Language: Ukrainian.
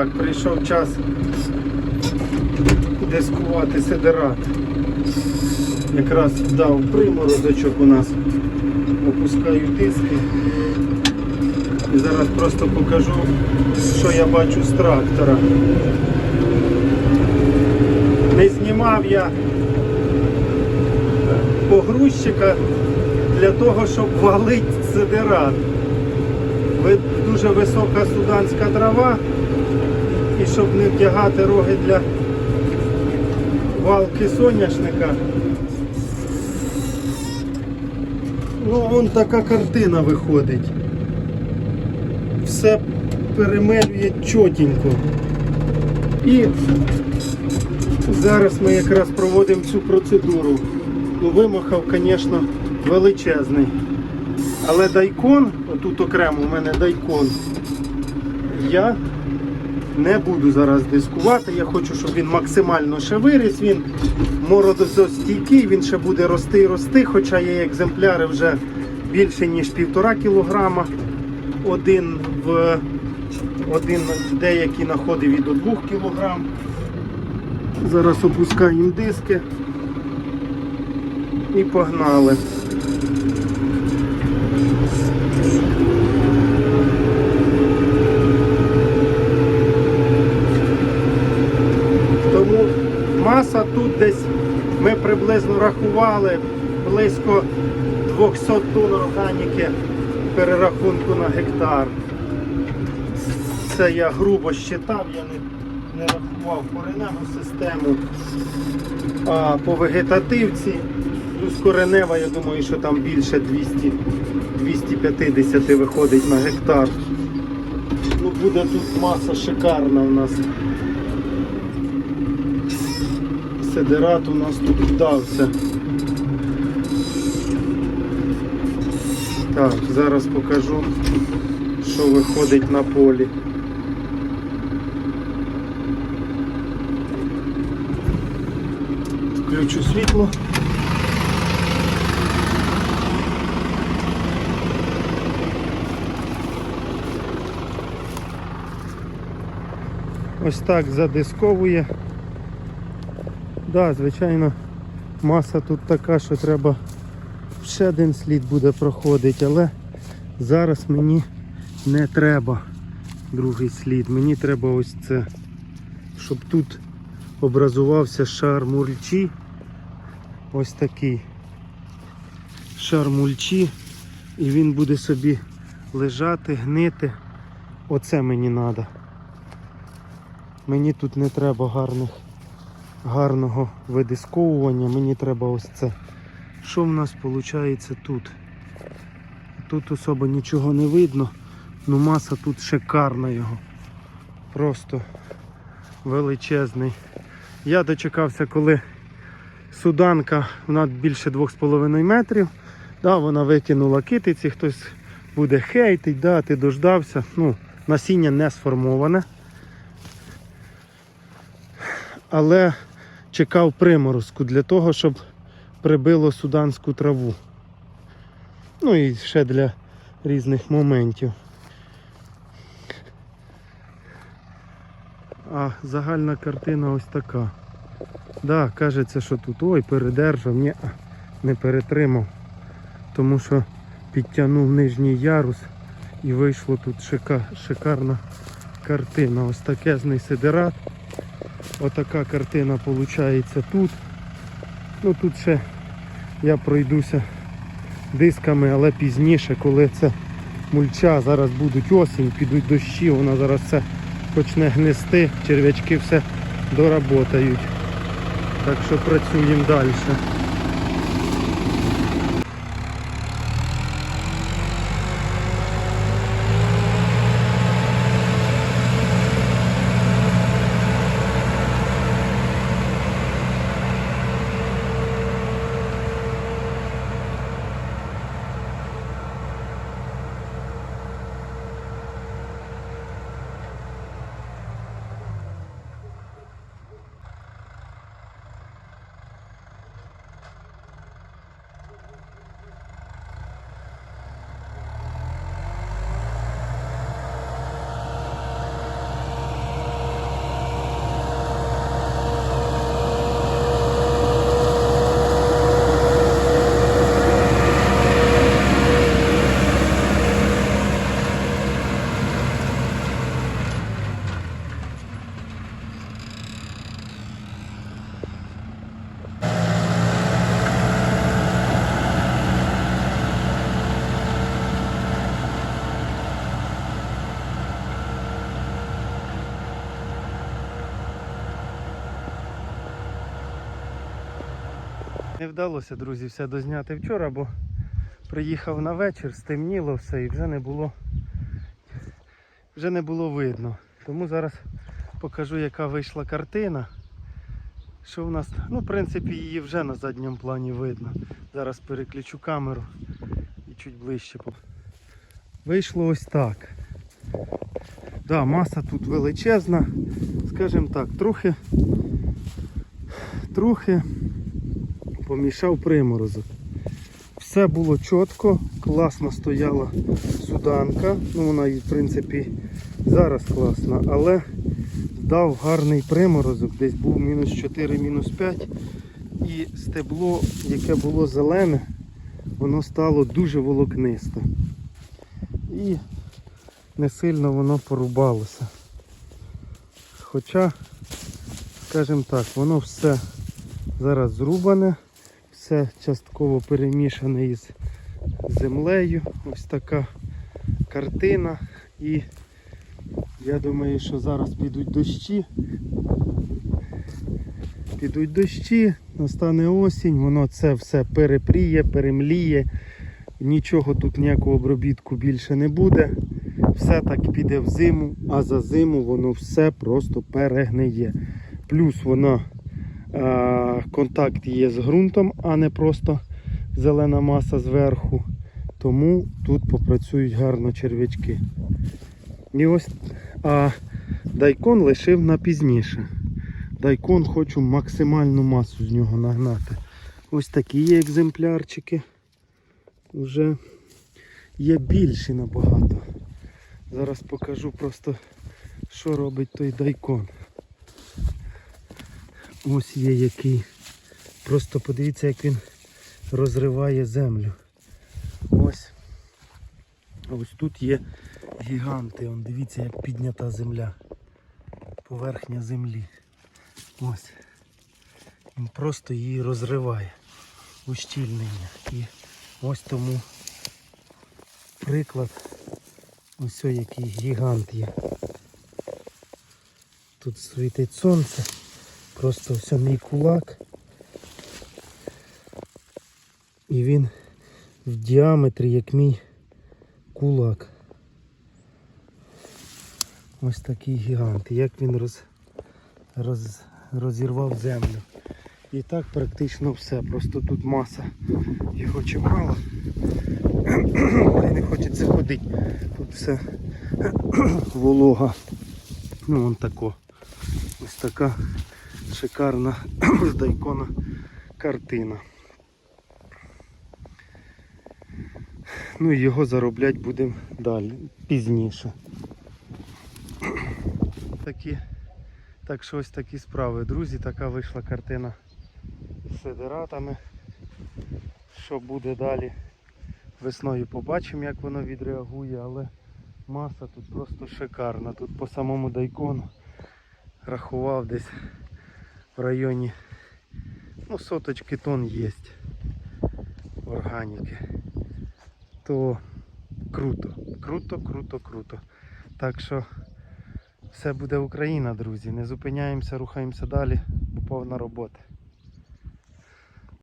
Так, прийшов час дискувати сидерат. Якраз дав приморозочок у нас. Опускаю диски. І зараз просто покажу, що я бачу з трактора. Не знімав я погрузчика для того, щоб валити сидерат. Дуже висока суданська трава, щоб не вдягати роги для валки соняшника. Ну, вон така картина виходить. Все перемелює чотенько. І зараз ми якраз проводимо цю процедуру. Ну, вимахав, звісно, величезний. Але дайкон, отут окремо у мене дайкон, я не буду зараз дискувати. Я хочу, щоб він максимально ще виріс. Він морозостійкий, він ще буде рости і рости, хоча є екземпляри вже більше, ніж півтора кілограма. Один в один деякі знаходив і до 2 кілограм. Зараз опускаємо диски і погнали. Тому маса тут десь ми приблизно рахували близько 200 тонн органіки перерахунку на гектар. Це я грубо щитав, я не, не рахував кореневу систему. А по вегетативці, плюс коренева, я думаю, що там більше 200, 250 виходить на гектар. Ну, буде тут маса шикарна у нас. Сидерат у нас тут вдався. Так, зараз покажу, що виходить на полі. Включу світло. Ось так задисковує. Да, звичайно, маса тут така, що треба ще один слід буде проходити, але зараз мені не треба другий слід. Мені треба ось це, щоб тут образувався шар мульчі. Ось такий шар мульчі. І він буде собі лежати, гнити. Оце мені треба. Мені тут не треба гарних гарного видисковування. Мені треба ось це. Що в нас виходить тут? Тут особо нічого не видно, ну маса тут шикарна його. Просто величезний. Я дочекався, коли суданка, вона більше 2,5 метрів. Да, вона викинула китиці, хтось буде хейтить, да, ти дождався. Ну, насіння не сформоване. Але чекав приморозку для того, щоб прибило суданську траву. Ну і ще для різних моментів. А загальна картина ось така. Да, кажеться, що тут ой, передержав, ні, не перетримав. Тому що підтягнув нижній ярус і вийшло тут шика, шикарна картина. Ось такезний сидерат. Отака картина виходить тут. Ну тут ще я пройдуся дисками, але пізніше, коли це мульча, зараз будуть осінь, підуть дощі, вона зараз все почне гнести, черв'ячки все доработають. Так що працюємо далі. Не вдалося, друзі, все дозняти вчора, бо приїхав на вечір, стемніло все і вже не було, вже не було видно. Тому зараз покажу, яка вийшла картина. Що в нас, ну, в принципі, її вже на задньому плані видно. Зараз переключу камеру і чуть ближче. Вийшло ось так. Да, маса тут величезна, скажімо так, трохи, трохи помішав приморозок. Все було чітко, класно стояла суданка. Ну вона в принципі зараз класна, але дав гарний приморозок, десь був мінус 4, мінус 5. І стебло, яке було зелене, воно стало дуже волокнисте. І не сильно воно порубалося. Хоча, скажімо так, воно все зараз зрубане, все частково перемішане із землею. Ось така картина. І я думаю, що зараз підуть дощі. Підуть дощі, настане осінь, воно це все перепріє, перемліє. Нічого тут ніякого обробітку більше не буде. Все так піде в зиму, а за зиму воно все просто перегниє. Плюс воно е, контакт є з ґрунтом, а не просто зелена маса зверху. Тому тут попрацюють гарно черв'ячки. І ось, а дайкон лишив на пізніше. Дайкон хочу максимальну масу з нього нагнати. Ось такі є екземплярчики. Вже є більші набагато. Зараз покажу просто, що робить той дайкон. Ось є який. Просто подивіться, як він розриває землю. Ось. Ось тут є гіганти. Он, дивіться, як піднята земля. Поверхня землі. Ось. Він просто її розриває. Ущільнення. І ось тому приклад. Ось який гігант є. Тут світить сонце. Просто ось мій кулак. І він в діаметрі як мій кулак. Ось такий гігант. Як він роз, роз, розірвав землю. І так практично все. Просто тут маса його чимало. І не хочеться ходити. Тут все волога. Ну вон тако. Ось така шикарна з дайкона картина. Ну і його заробляти будемо далі, пізніше. Такі, так що ось такі справи, друзі, така вийшла картина з сидератами. Що буде далі? Весною побачимо, як воно відреагує, але маса тут просто шикарна. Тут по самому дайкону рахував десь в районі ну, соточки тонн є органіки. То круто, круто, круто, круто. Так що все буде Україна, друзі. Не зупиняємося, рухаємося далі, бо повна робота.